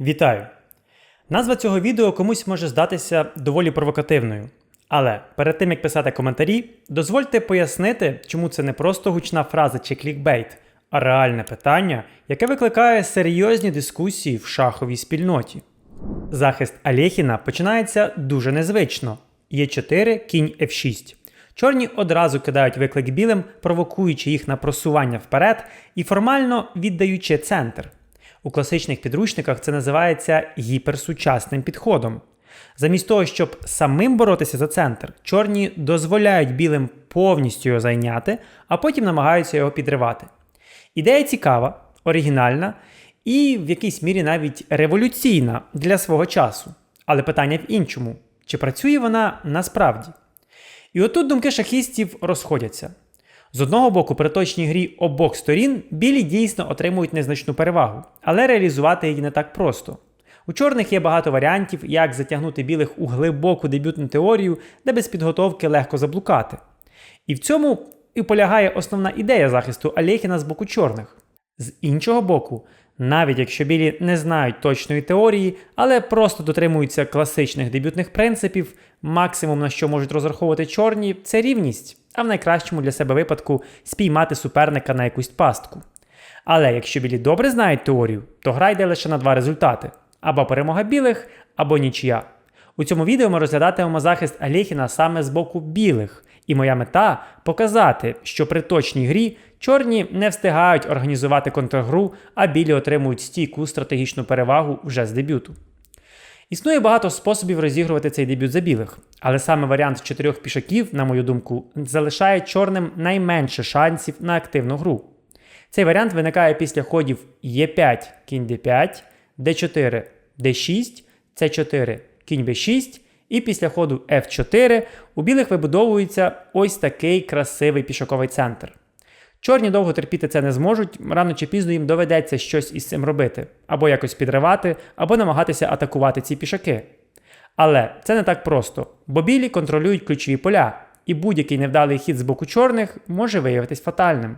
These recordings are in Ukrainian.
Вітаю! Назва цього відео комусь може здатися доволі провокативною. Але перед тим як писати коментарі, дозвольте пояснити, чому це не просто гучна фраза чи клікбейт, а реальне питання, яке викликає серйозні дискусії в шаховій спільноті. Захист Алєхіна починається дуже незвично. Є4, кінь F6. Чорні одразу кидають виклик білим, провокуючи їх на просування вперед і формально віддаючи центр. У класичних підручниках це називається гіперсучасним підходом. Замість того, щоб самим боротися за центр, чорні дозволяють білим повністю його зайняти, а потім намагаються його підривати. Ідея цікава, оригінальна і в якійсь мірі навіть революційна для свого часу. Але питання в іншому: чи працює вона насправді? І отут думки шахістів розходяться. З одного боку, при точній грі обох сторін білі дійсно отримують незначну перевагу, але реалізувати її не так просто. У чорних є багато варіантів, як затягнути білих у глибоку дебютну теорію, де без підготовки легко заблукати. І в цьому і полягає основна ідея захисту Алєхіна з боку чорних. З іншого боку, навіть якщо білі не знають точної теорії, але просто дотримуються класичних дебютних принципів, максимум на що можуть розраховувати чорні, це рівність, а в найкращому для себе випадку спіймати суперника на якусь пастку. Але якщо білі добре знають теорію, то гра йде лише на два результати: або перемога білих, або нічия. У цьому відео ми розглядатимемо захист Алєхіна саме з боку білих, і моя мета показати, що при точній грі чорні не встигають організувати контргру, а білі отримують стійку стратегічну перевагу вже з дебюту. Існує багато способів розігрувати цей дебют за білих, але саме варіант чотирьох пішаків, на мою думку, залишає чорним найменше шансів на активну гру. Цей варіант виникає після ходів Е5, кінь d5, d4, d6, c4, кінь b6, і після ходу F4 у білих вибудовується ось такий красивий пішаковий центр. Чорні довго терпіти це не зможуть, рано чи пізно їм доведеться щось із цим робити, або якось підривати, або намагатися атакувати ці пішаки. Але це не так просто, бо білі контролюють ключові поля, і будь-який невдалий хід з боку чорних може виявитись фатальним.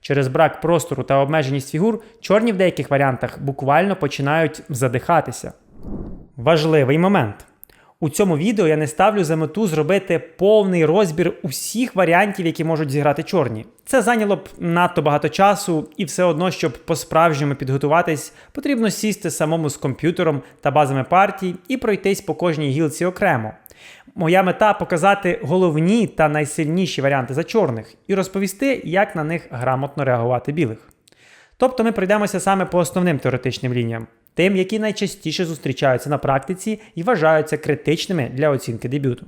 Через брак простору та обмеженість фігур чорні в деяких варіантах буквально починають задихатися. Важливий момент. У цьому відео я не ставлю за мету зробити повний розбір усіх варіантів, які можуть зіграти чорні. Це зайняло б надто багато часу, і все одно, щоб по-справжньому підготуватись, потрібно сісти самому з комп'ютером та базами партій і пройтись по кожній гілці окремо. Моя мета показати головні та найсильніші варіанти за чорних і розповісти, як на них грамотно реагувати білих. Тобто ми пройдемося саме по основним теоретичним лініям тим, які найчастіше зустрічаються на практиці і вважаються критичними для оцінки дебюту.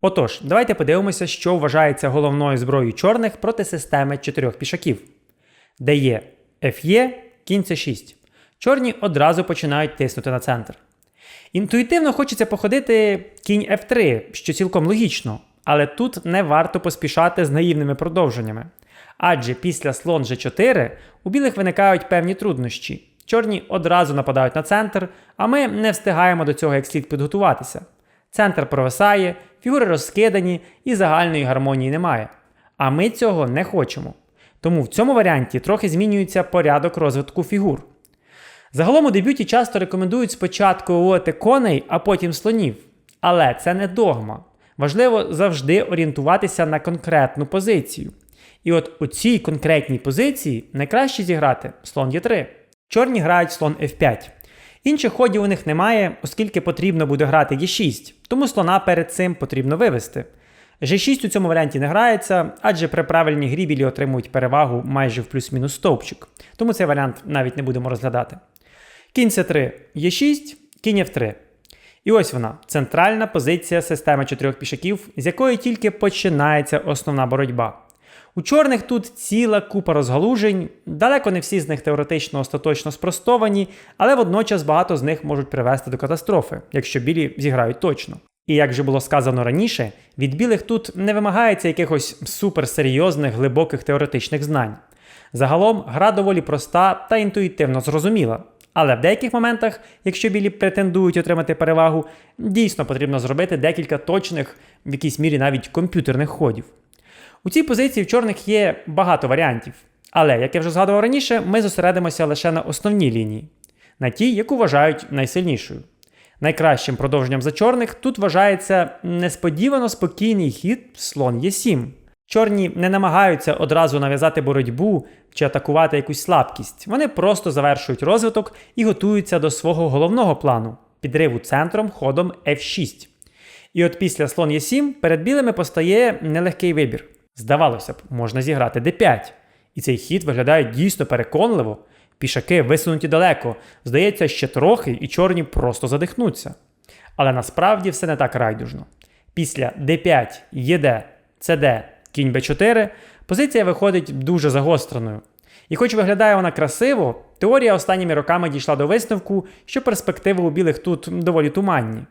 Отож, давайте подивимося, що вважається головною зброєю чорних проти системи чотирьох пішаків, де є Ф'є, кінь С6. Чорні одразу починають тиснути на центр. Інтуїтивно хочеться походити кінь F3, що цілком логічно, але тут не варто поспішати з наївними продовженнями. Адже після слон G4 у білих виникають певні труднощі. Чорні одразу нападають на центр, а ми не встигаємо до цього як слід підготуватися. Центр провисає, фігури розкидані і загальної гармонії немає. А ми цього не хочемо. Тому в цьому варіанті трохи змінюється порядок розвитку фігур. Загалом у дебюті часто рекомендують спочатку виводити коней, а потім слонів. Але це не догма. Важливо завжди орієнтуватися на конкретну позицію. І от у цій конкретній позиції найкраще зіграти слон Є3. Чорні грають слон F5. Інших ходів у них немає, оскільки потрібно буде грати Е6, тому слона перед цим потрібно вивести. G6 у цьому варіанті не грається, адже при правильній грі білі отримують перевагу майже в плюс-мінус стовпчик, тому цей варіант навіть не будемо розглядати. Кінь С3 Е6, кінь F3. І ось вона, центральна позиція системи чотирьох пішаків, з якої тільки починається основна боротьба. У чорних тут ціла купа розгалужень, далеко не всі з них теоретично остаточно спростовані, але водночас багато з них можуть привести до катастрофи, якщо білі зіграють точно. І як вже було сказано раніше, від білих тут не вимагається якихось суперсерйозних глибоких теоретичних знань. Загалом гра доволі проста та інтуїтивно зрозуміла. Але в деяких моментах, якщо білі претендують отримати перевагу, дійсно потрібно зробити декілька точних, в якійсь мірі навіть комп'ютерних ходів. У цій позиції в чорних є багато варіантів. Але, як я вже згадував раніше, ми зосередимося лише на основній лінії. на тій, яку вважають найсильнішою. Найкращим продовженням за чорних тут вважається несподівано спокійний хід слон Е7. Чорні не намагаються одразу нав'язати боротьбу чи атакувати якусь слабкість. Вони просто завершують розвиток і готуються до свого головного плану підриву центром ходом F6. І от після слон Е7 перед білими постає нелегкий вибір. Здавалося б, можна зіграти d5. І цей хід виглядає дійсно переконливо. Пішаки висунуті далеко, здається, ще трохи, і чорні просто задихнуться. Але насправді все не так райдужно. Після d5, єд, cd, кінь b4 позиція виходить дуже загостреною. І хоч виглядає вона красиво, теорія останніми роками дійшла до висновку, що перспективи у білих тут доволі туманні.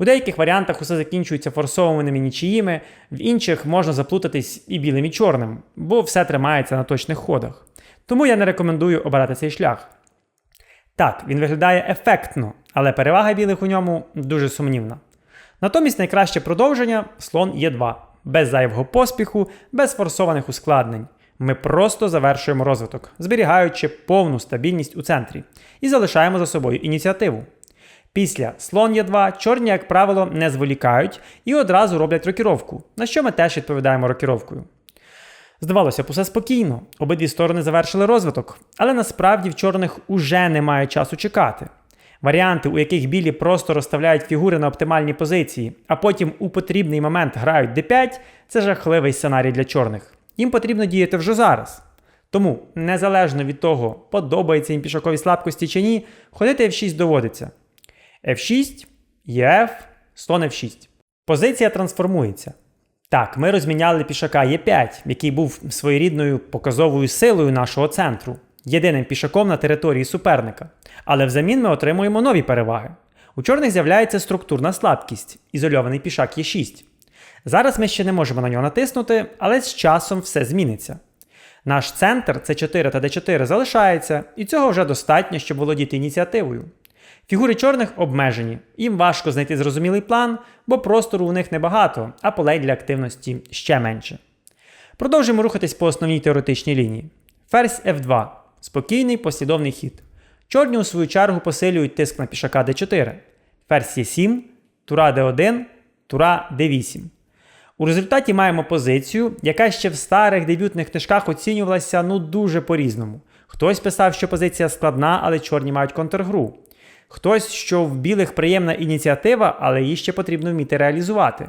У деяких варіантах усе закінчується форсованими нічиїми, в інших можна заплутатись і білим, і чорним, бо все тримається на точних ходах. Тому я не рекомендую обирати цей шлях. Так, він виглядає ефектно, але перевага білих у ньому дуже сумнівна. Натомість найкраще продовження слон Е2, без зайвого поспіху, без форсованих ускладнень. Ми просто завершуємо розвиток, зберігаючи повну стабільність у центрі, і залишаємо за собою ініціативу. Після слон Е2 чорні, як правило, не зволікають і одразу роблять рокіровку, на що ми теж відповідаємо рокіровкою. Здавалося б, усе спокійно, обидві сторони завершили розвиток, але насправді в чорних уже немає часу чекати. Варіанти, у яких білі просто розставляють фігури на оптимальній позиції, а потім у потрібний момент грають d5, це жахливий сценарій для чорних. Їм потрібно діяти вже зараз. Тому, незалежно від того, подобається їм пішакові слабкості чи ні, ходити F6 доводиться. F6, EF, слон F6. Позиція трансформується. Так, ми розміняли пішака Е5, який був своєрідною показовою силою нашого центру, єдиним пішаком на території суперника. Але взамін ми отримуємо нові переваги. У чорних з'являється структурна слабкість, ізольований пішак Е6. Зараз ми ще не можемо на нього натиснути, але з часом все зміниться. Наш центр С4 та Д4 залишається, і цього вже достатньо, щоб володіти ініціативою. Фігури чорних обмежені, їм важко знайти зрозумілий план, бо простору у них небагато, а полей для активності ще менше. Продовжуємо рухатись по основній теоретичній лінії. Ферзь F2 спокійний послідовний хід. Чорні, у свою чергу, посилюють тиск на пішака d4, ферзь Е7, тура d1, тура d8. У результаті маємо позицію, яка ще в старих дебютних книжках оцінювалася ну дуже по-різному. Хтось писав, що позиція складна, але чорні мають контргру. Хтось, що в білих приємна ініціатива, але її ще потрібно вміти реалізувати.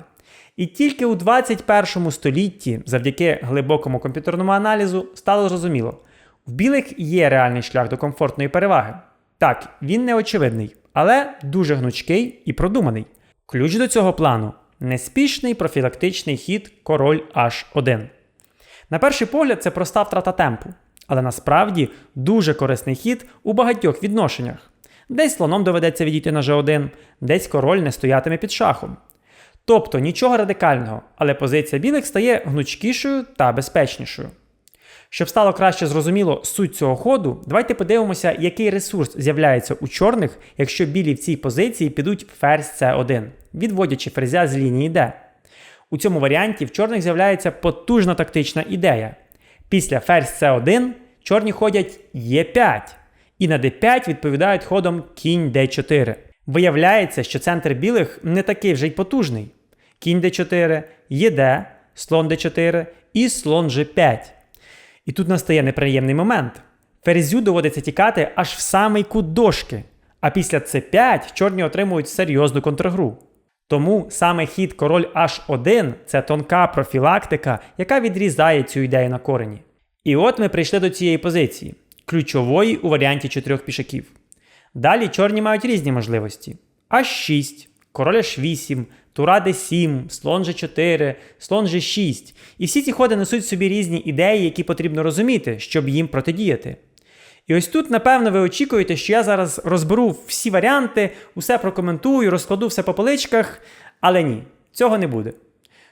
І тільки у 21 столітті, завдяки глибокому комп'ютерному аналізу, стало зрозуміло, в білих є реальний шлях до комфортної переваги. Так, він не очевидний, але дуже гнучкий і продуманий. Ключ до цього плану неспішний профілактичний хід король H1. На перший погляд, це проста втрата темпу, але насправді дуже корисний хід у багатьох відношеннях. Десь слоном доведеться відійти на G1, десь король не стоятиме під шахом. Тобто нічого радикального, але позиція білих стає гнучкішою та безпечнішою. Щоб стало краще зрозуміло суть цього ходу, давайте подивимося, який ресурс з'являється у чорних, якщо білі в цій позиції підуть ферзь С1, відводячи ферзя з лінії D. У цьому варіанті в чорних з'являється потужна тактична ідея. Після ферзь С1 чорні ходять Е5, і на d5 відповідають ходом кінь d4. Виявляється, що центр білих не такий вже й потужний. Кінь d4, єд, слон d4 і слон g5. І тут настає неприємний момент. Ферзю доводиться тікати аж в самий кут дошки, а після c5 чорні отримують серйозну контргру. Тому саме хід король H1 це тонка профілактика, яка відрізає цю ідею на корені. І от ми прийшли до цієї позиції ключової у варіанті чотирьох пішаків. Далі чорні мають різні можливості: H6, король H8, тура D7, слон G4, слон G6. І всі ці ходи несуть собі різні ідеї, які потрібно розуміти, щоб їм протидіяти. І ось тут, напевно, ви очікуєте, що я зараз розберу всі варіанти, усе прокоментую, розкладу все по поличках, але ні, цього не буде.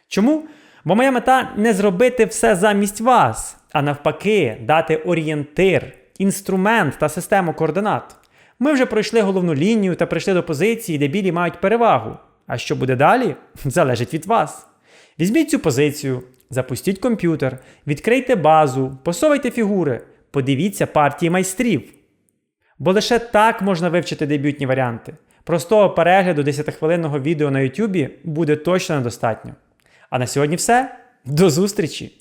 Чому? Бо моя мета не зробити все замість вас, а навпаки, дати орієнтир, інструмент та систему координат. Ми вже пройшли головну лінію та прийшли до позиції, де білі мають перевагу. А що буде далі, залежить від вас. Візьміть цю позицію, запустіть комп'ютер, відкрийте базу, посовайте фігури, подивіться партії майстрів. Бо лише так можна вивчити дебютні варіанти. Простого перегляду 10-хвилинного відео на YouTube буде точно недостатньо. А на сьогодні все. До зустрічі!